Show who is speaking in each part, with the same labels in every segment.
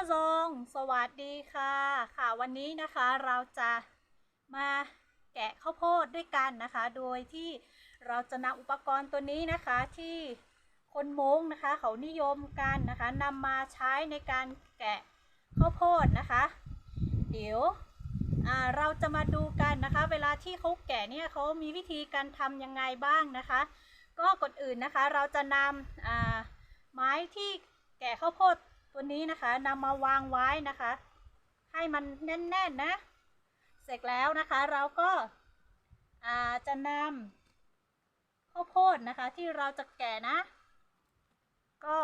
Speaker 1: ก็ซงสวัสดีค่ะค่ะวันนี้นะคะเราจะมาแกะข้าวโพดด้วยกันนะคะ โดยที่เราจะนำอุปกรณ์ตัวนี้นะคะที่คนม้งนะคะ เขานิยมกันนะคะนำมาใช้ในการแกะข้าวโพดนะคะ เดี๋ยวเราจะมาดูกันนะคะ เวลาที่เขาแกะเนี่ยเขามีวิธีการทำยังไงบ้างนะคะ ก็ก่อนอื่นนะคะเราจะนำไม้ที่แกะข้าวโพด ตัวนี้นะคะนำมาวางไว้นะคะ ให้มันแน่นๆนะเสร็จแล้วนะคะเราก็าจะนำข้าวโพดนะคะที่เราจะแกะนะ ก็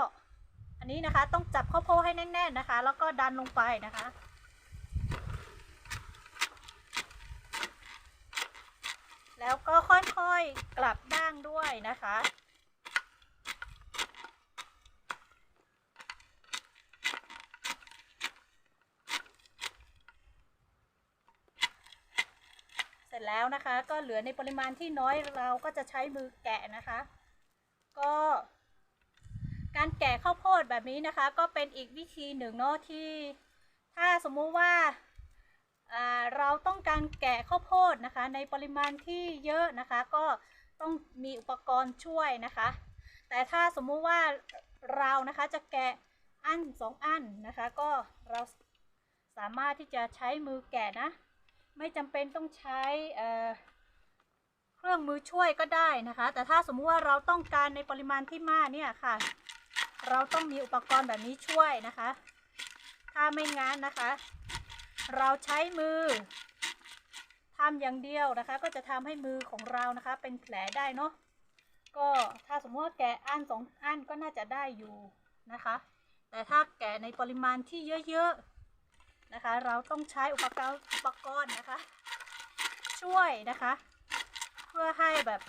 Speaker 1: อันนี้นะคะต้องจับข้าวโพดให้แน่นๆนะคะ แล้วก็ดันลงไปนะคะแล้วก็ค่อยๆกลับด้านด้วยนะคะ ร็จแล้วนะคะ ก็เหลือในปริมาณที่น้อยเราก็จะใช้มือแกะนะคะ ก็ การแกะข้าวโพดแบบนี้นะคะ ก็เป็นอีกวิธีหนึ่งเนาะที่ ถ้าสมมุติว่าเราต้องการแกะข้าวโพดนะคะ ในปริมาณที่เยอะนะคะ ก็ต้องมีอุปกรณ์ช่วยนะคะ แต่ถ้าสมมุติว่าเรานะคะจะแกะอันสองอันนะคะ ก็เราสามารถที่จะใช้มือแกะนะ ไม่จำเป็นต้องใช้เเครื่องมือช่วยก็ได้นะคะ แต่ถ้าสมมุติว่าเราต้องการในปริมาณที่มากเนี่ยค่ะ เราต้องมีอุปกรณ์แบบนี้ช่วยนะคะ ถ้าไม่งั้นนะคะ เราใช้มือทำอย่างเดียวนะคะ ก็จะทำให้มือของเรานะคะ เป็นแผลได้เนาะก็ถ้าสมมติว่าแกะอันสองอันก็น่าจะได้อยู่นะคะ แต่ถ้าแกะในปริมาณที่เยอะๆ นะคะ เราต้องใช้อุปกรณ์อุปกรณ์นะคะ ช่วยนะคะ เพื่อให้แบบ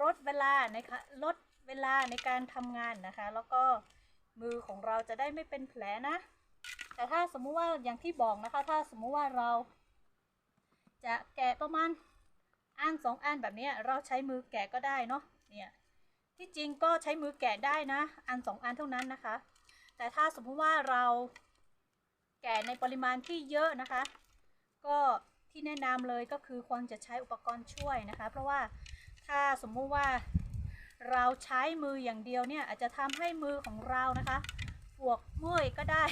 Speaker 1: ลดเวลานะคะลดเวลาในการทำงานนะคะ แล้วก็มือของเราจะได้ไม่เป็นแผลนะ แต่ถ้าสมมุติว่าอย่างที่บอกนะคะ ถ้าสมมุติว่าเรา จะแกะประมาณอันสองอันแบบนี้เราใช้มือแกะก็ได้เนาะเนี่ยที่จริงก็ใช้มือแกะได้นะ อันสองอันเท่านั้นนะคะ แต่ถ้าสมมุติว่าเราแกะในปริมาณที่เยอะนะคะ ก็ที่แนะนำเลยก็คือควรจะใช้อุปกรณ์ช่วยนะคะ เพราะว่าถ้าสมมุติว่าเราใช้มืออย่างเดียวเนี่ยอาจจะทำให้มือของเรานะคะปวกเมื่อยก็ได้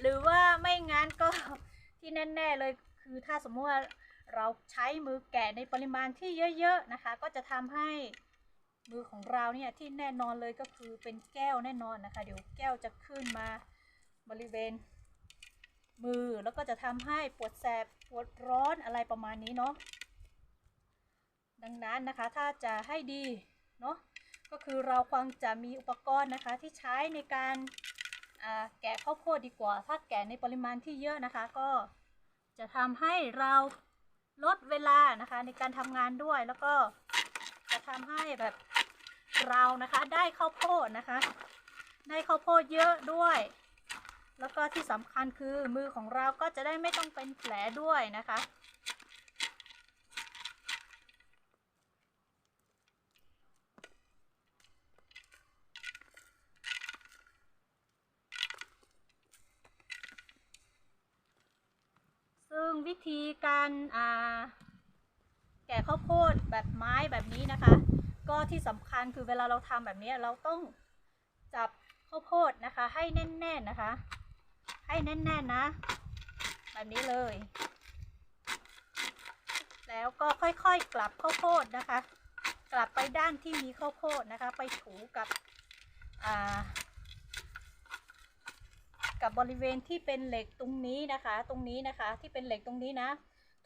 Speaker 1: หรือว่าไม่งั้นก็ที่แน่ๆเลยคือถ้าสมมติว่าเราใช้มือแกะในปริมาณที่เยอะ ๆ นะคะ ก็จะทำให้ มือของเราเนี่ยที่แน่นอนเลยก็คือเป็นแก้วแน่นอนนะคะ เดี๋ยวแก้วจะขึ้นมาบริเวณ มือแล้วก็จะทำให้ปวดแสบปวดร้อนอะไรประมาณนี้เนาะดังนั้นนะคะถ้าจะให้ดีเนาะก็คือเราควรจะมีอุปกรณ์นะคะที่ใช้ในการแกะข้าวโพดดีกว่า ถ้าแกะในปริมาณที่เยอะนะคะ ก็จะทำให้เราลดเวลานะคะในการทำงานด้วยแล้วก็จะทำให้แบบ เรานะคะ ได้ข้าวโพดนะคะ ได้ข้าวโพดเยอะด้วย แล้วก็ที่สำคัญคือมือของเราก็จะได้ไม่ต้องเป็นแผลด้วยนะคะ ซึ่งวิธีการแกะข้าวโพดแบบไม้แบบนี้นะคะ ก็ที่สำคัญคือเวลาเราทำแบบนี้เราต้องจับข้าวโพดนะคะ ให้แน่นๆนะคะ ให้แน่นๆนะ แบบนี้เลย แล้วก็ค่อยๆกลับข้าวโพดนะคะ กลับไปด้านที่มีข้าวโพดนะคะ ไปถูกับกับบริเวณที่เป็นเหล็กตรงนี้นะคะ ตรงนี้นะคะที่เป็นเหล็กตรงนี้นะ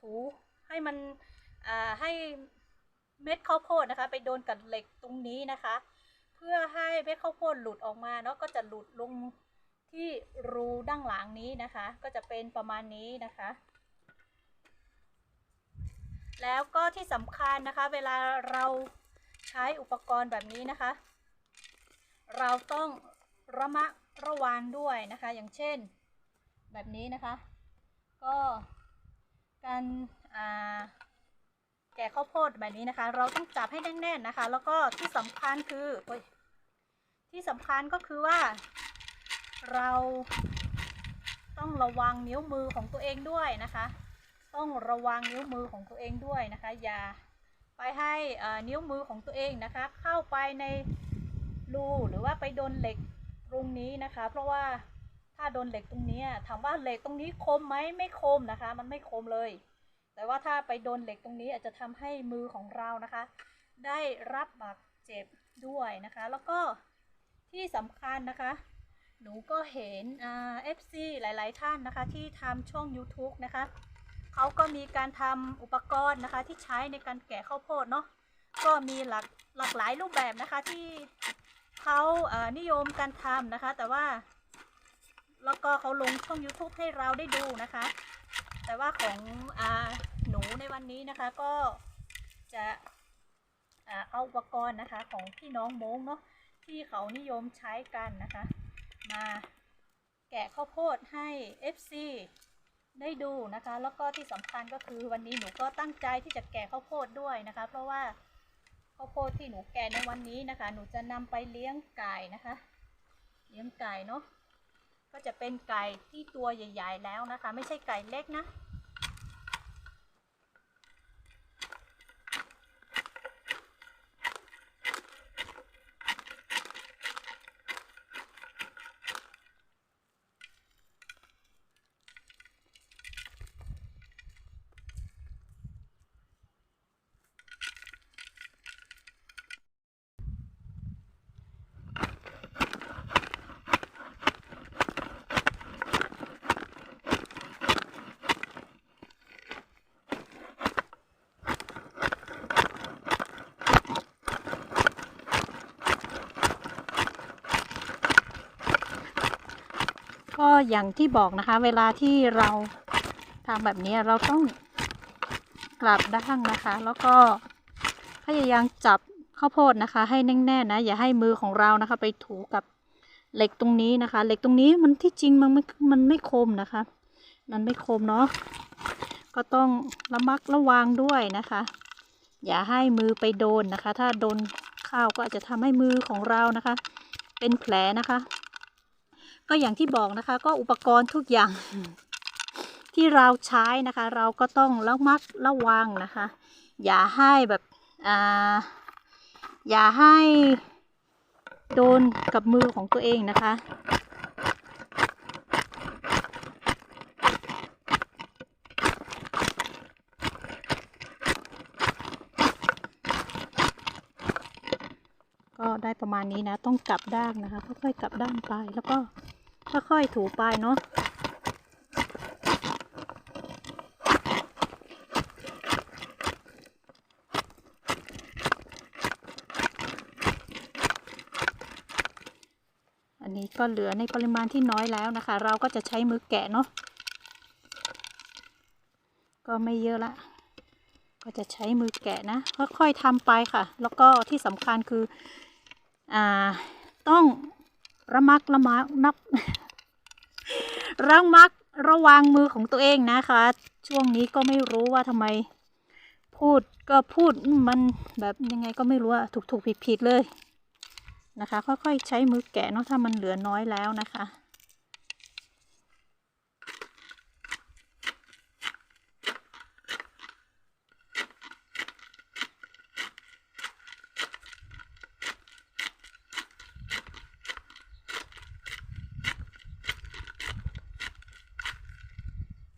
Speaker 1: ถูให้มันให้ เม็ดข้าวโพดนะคะ ไปโดนกับเหล็กตรงนี้นะคะ เพื่อให้เม็ดข้าวโพดหลุดออกมาเนาะก็จะหลุดลงที่รูด้านหลังนี้นะคะ ก็จะเป็นประมาณนี้นะคะ แล้วก็ที่สำคัญนะคะ เวลาเราใช้อุปกรณ์แบบนี้นะคะ เราต้องระมัดระวังด้วยนะคะ อย่างเช่นแบบนี้นะคะ ก็การอ่า แกะข้าวโพดแบบนี้นะคะ เราต้องจับให้แน่นๆนะคะ แล้วก็ที่สำคัญคือที่สำคัญก็คือว่า เราต้องระวังนิ้วมือของตัวเองด้วยนะคะ ต้องระวังนิ้วมือของตัวเองด้วยนะคะ อย่าไปให้นิ้วมือของตัวเองนะคะ เข้าไปในรูหรือว่าไปโดนเหล็กตรงนี้นะคะ เพราะว่าถ้าโดนเหล็กตรงนี้ถามว่าเหล็กตรงนี้คมไหมไม่คมนะคะ มันไม่คมเลย แต่ว่าถ้าไปโดนเหล็กตรงนี้อาจจะทำให้มือของเรานะคะ ได้รับบาดเจ็บด้วยนะคะ แล้วก็ที่สำคัญนะคะ หนูก็เห็นเอ่า FC หลาย ๆ ท่านนะคะ ที่ทำช่อง YouTube นะคะเขาก็มีการทำอุปกรณ์นะคะ ที่ใช้ในการแกะข้าวโพดเนาะก็มีหลากหลากหลายรูปแบบนะคะที่เขาเอ่อนิยมการทำนะคะ แต่ว่า แล้วก็เขาลงช่อง YouTube ให้เราได้ดูนะคะ แต่ว่าของอหนูในวันนี้นะคะก็จะเอาอุปกรณ์นะคะของพี่น้องโม้งเนาะที่เขานิยมใช้กันนะคะ มาแกะข้าวโพดให้ FC ได้ดูนะคะ แล้วก็ที่สำคัญก็คือวันนี้หนูก็ตั้งใจที่จะแกะข้าวโพดด้วยนะคะ เพราะว่าข้าวโพดที่หนูแกะในวันนี้นะคะ หนูจะนำไปเลี้ยงไก่นะคะ เลี้ยงไก่เนาะ ก็จะเป็นไก่ที่ตัวใหญ่ ๆ แล้วนะคะ ไม่ใช่ไก่เล็กนะ อย่างที่บอกนะคะ เวลาที่เราทำแบบนี้เราต้องกลับด้านนะคะ แล้วก็พยายามจับข้าวโพดนะคะ ให้แน่นๆนะ อย่าให้มือของเรานะคะ ไปถูกับเหล็กตรงนี้นะคะ เหล็กตรงนี้มันที่จริงมันไม่มันไม่คมนะคะ มันไม่คมเนาะก็ต้องระมัดระวังด้วยนะคะ อย่าให้มือไปโดนนะคะ ถ้าโดนข้าวก็อาจจะทำให้มือของเรานะคะ เป็นแผลนะคะ ก็อย่างที่บอกนะคะ ก็อุปกรณ์ทุกอย่าง ที่เราใช้นะคะ เราก็ต้องระมัดระวังนะคะ อย่าให้แบบอ่าอย่าให้โดนกับมือของตัวเองนะคะ ประมาณนี้นะ ต้องกลับด้านนะคะ ค่อยๆกลับด้านไปแล้วก็ค่อยๆถูไปเนาะอันนี้ก็เหลือในปริมาณที่น้อยแล้วนะคะ เราก็จะใช้มือแกะเนาะก็ไม่เยอะละก็จะใช้มือแกะนะ ค่อยๆทำไปค่ะ แล้วก็ที่สำคัญคือ ต้องระมัดระมัดนับระมัดระวังมือของตัวเองนะคะ ช่วงนี้ก็ไม่รู้ว่าทำไม พูดก็พูดมันแบบยังไงก็ไม่รู้อะถูกถูกผิดผิดเลยนะคะ ค่อยๆใช้มือแกะเนาะถ้ามันเหลือน้อยแล้วนะคะ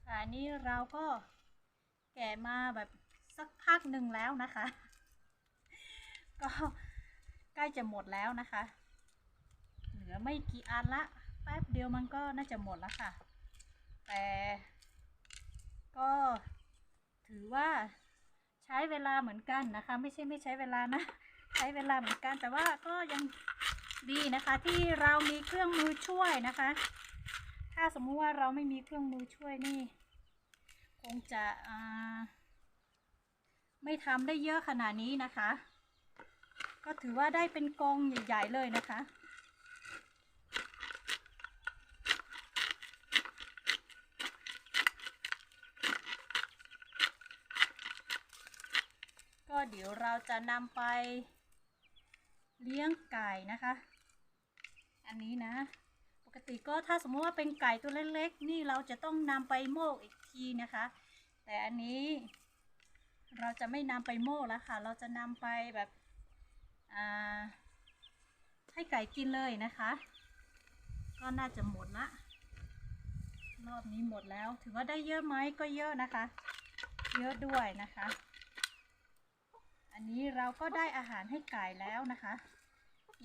Speaker 1: ค่ะนี่ เราก็แกะมาแบบสักพักหนึ่งแล้วนะคะ ก็ใกล้จะหมดแล้วนะคะ เหลือไม่กี่อันละ แป๊บเดียวมันก็น่าจะหมดแล้วค่ะ แต่ก็ถือว่าใช้เวลาเหมือนกันนะคะ ไม่ใช่ไม่ใช้เวลานะ ใช้เวลาเหมือนกัน แต่ว่าก็ยังดีนะคะที่เรามีเครื่องมือช่วยนะคะ ถ้าสมมุติว่าเราไม่มีเครื่องมือช่วยนี่ คงจะไม่ทำได้เยอะขนาดนี้นะคะ ก็ถือว่าได้เป็นกองใหญ่ ๆ เลยนะคะก็เดี๋ยวเราจะนำไปเลี้ยงไก่นะคะ อันนี้นะ ปกติก็ถ้าสมมติว่าเป็นไก่ตัวเล็กๆ นี่เราจะต้องนำไปโมกอีก ทีนะคะ แต่อันนี้เราจะไม่นำไปโม่แล้วค่ะ เราจะนำไปแบบอ่าให้ไก่กินเลยนะคะ ก็น่าจะหมดละรอบนี้หมดแล้ว ถือว่าได้เยอะไหมก็เยอะนะคะ เยอะด้วยนะคะ อันนี้เราก็ได้อาหารให้ไก่แล้วนะคะ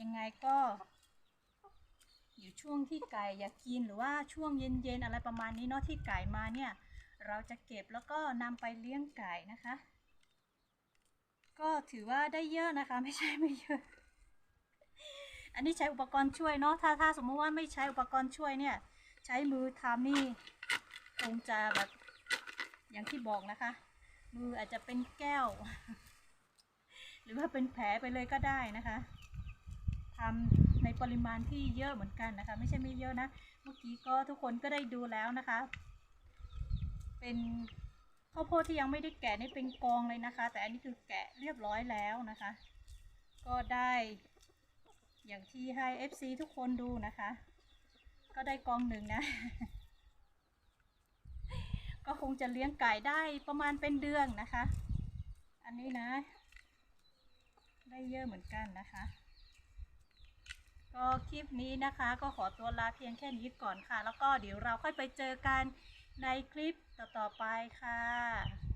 Speaker 1: ยังไงก็ อยู่ช่วงที่ไก่อยากกินหรือว่าช่วงเย็นๆอะไรประมาณนี้เนาะที่ไก่มาเนี่ย เราจะเก็บแล้วก็นำไปเลี้ยงไก่นะคะ ก็ถือว่าได้เยอะนะคะ ไม่ใช่ไม่เยอะ อันนี้ใช้อุปกรณ์ช่วยเนาะถ้าถ้าสมมติว่าไม่ใช้อุปกรณ์ช่วยเนี่ย ใช้มือทำนี่คงจะแบบอย่างที่บอกนะคะ มืออาจจะเป็นแก้ว หรือว่าเป็นแผลไปเลยก็ได้นะคะทำในปริมาณที่เยอะเหมือนกันนะคะ ไม่ใช่ไม่เยอะนะ เมื่อกี้ก็ทุกคนก็ได้ดูแล้วนะคะ เป็นข้าวโพดที่ยังไม่ได้แกะนี่เป็นกองเลยนะคะ แต่อันนี้คือแกะเรียบร้อยแล้วนะคะ ก็ได้อย่างที่ให้ FC ทุกคนดูนะคะ ก็ได้กองหนึ่งนะ ก็คงจะเลี้ยงไก่ได้ประมาณเป็นเดือนนะคะ อันนี้นะ ได้เยอะเหมือนกันนะคะก็คลิปนี้นะคะก็ขอตัวลาเพียงแค่นี้ก่อนค่ะ แล้วก็เดี๋ยวเราค่อยไปเจอกัน ในคลิปต่อๆไปค่ะ